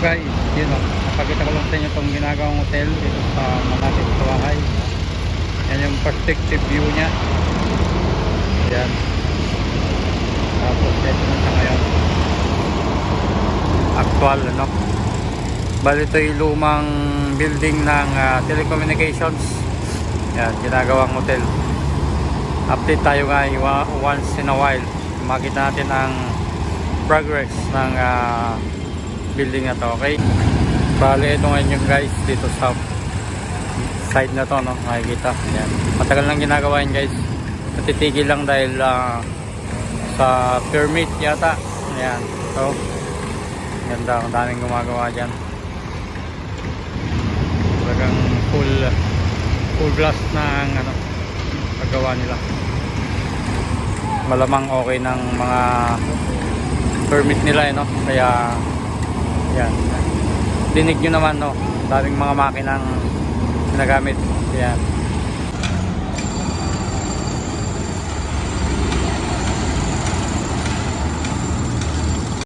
Guys? Yun o, napakita ko lang sa inyo itong ginagawang hotel dito sa malapit sa. Yan yung perspective view niya. Yan. Tapos ito na siya ngayon. Actual, ano? Bali ito yung lumang building ng ah, telecommunications. Yan, ginagawang hotel. Update tayo nga wa- once in a while. Makita natin ang progress ng ah, building na to, okay? Bali, ito ngayon yung guys dito sa side na to, no? Makikita. Yan. Matagal lang ginagawa yun guys. Natitigil lang dahil ah, sa permit yata. Ayan. So, ganda. Ang daming gumagawa dyan. Talagang full full blast na ang ano, paggawa nila. Malamang okay ng mga permit nila eh, no? Kaya yan. Dinig nyo naman no, daming mga makinang ginagamit. Yan.